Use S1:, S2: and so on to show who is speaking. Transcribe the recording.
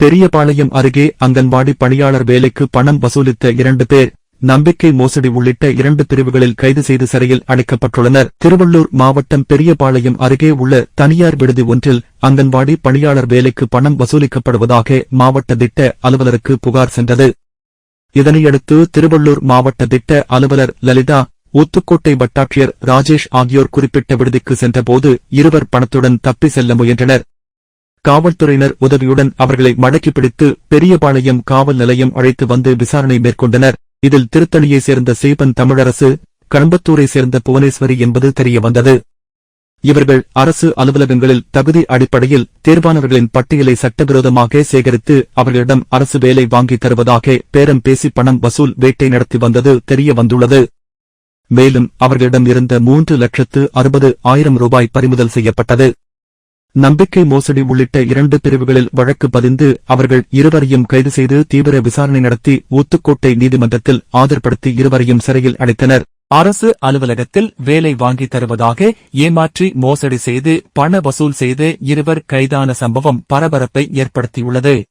S1: பெரியபாளையம் அருகே அங்கன்வாடி பணியாளர் வேலைக்கு பணம் வசூலித்த இரண்டு பேர் நம்பிக்கை மோசடி உள்ளிட்ட இரண்டு பிரிவுகளில் கைது செய்து சிறையில் அடைக்கப்பட்டுள்ளனர். திருவள்ளூர் மாவட்டம் பெரியபாளையம் அருகே உள்ள தனியார் விடுதி ஒன்றில் அங்கன்வாடி பணியாளர் வேலைக்கு பணம் வசூலிக்கப்படுவதாக மாவட்ட திட்ட அலுவலருக்கு புகார் சென்றது. இதனையடுத்து திருவள்ளூர் மாவட்ட திட்ட அலுவலர் லலிதா ஊத்துக்கோட்டை வட்டாட்சியர் ராஜேஷ் ஆகியோர் குறிப்பிட்ட விடுதிக்கு சென்றபோது இருவர் பணத்துடன் தப்பி செல்ல முயன்றனர். காவல்துறையினர் உதவியுடன் அவர்களை மடக்கி பிடித்து பெரியபாளையம் காவல் நிலையம் அழைத்து வந்து விசாரணை மேற்கொண்டனர். இதில் திருத்தணியைச் சேர்ந்த சீபன் தமிழரசு கணம்பத்தூரைச் சேர்ந்த புவனேஸ்வரி என்பது தெரியவந்தது. இவர்கள் அரசு அலுவலகங்களில் தகுதி அடிப்படையில் தேர்வானவர்களின் பட்டியலை சட்டவிரோதமாக சேகரித்து அவர்களிடம் அரசு வேலை வாங்கித் தருவதாக பேரம் பேசி பணம் வசூல் வேட்டை நடத்தி வந்தது தெரிய வந்துள்ளது மேலும் அவர்களிடம் இருந்த மூன்று லட்சத்து அறுபது ஆயிரம் ரூபாய் பறிமுதல் செய்யப்பட்டது. நம்பிக்கை மோசடி உள்ளிட்ட இரண்டு பிரிவுகளில் வழக்கு பதிந்து அவர்கள் இருவரையும் கைது செய்து தீவிர விசாரணை நடத்தி ஊத்துக்கோட்டை நீதிமன்றத்தில் ஆஜர்படுத்தி இருவரையும் சிறையில் அடைத்தனர்.
S2: அரசு அலுவலகத்தில் வேலை வாங்கி தருவதாக ஏமாற்றி மோசடி செய்து பண வசூல் செய்து இருவர் கைதான சம்பவம் பரபரப்பை ஏற்படுத்தியுள்ளது.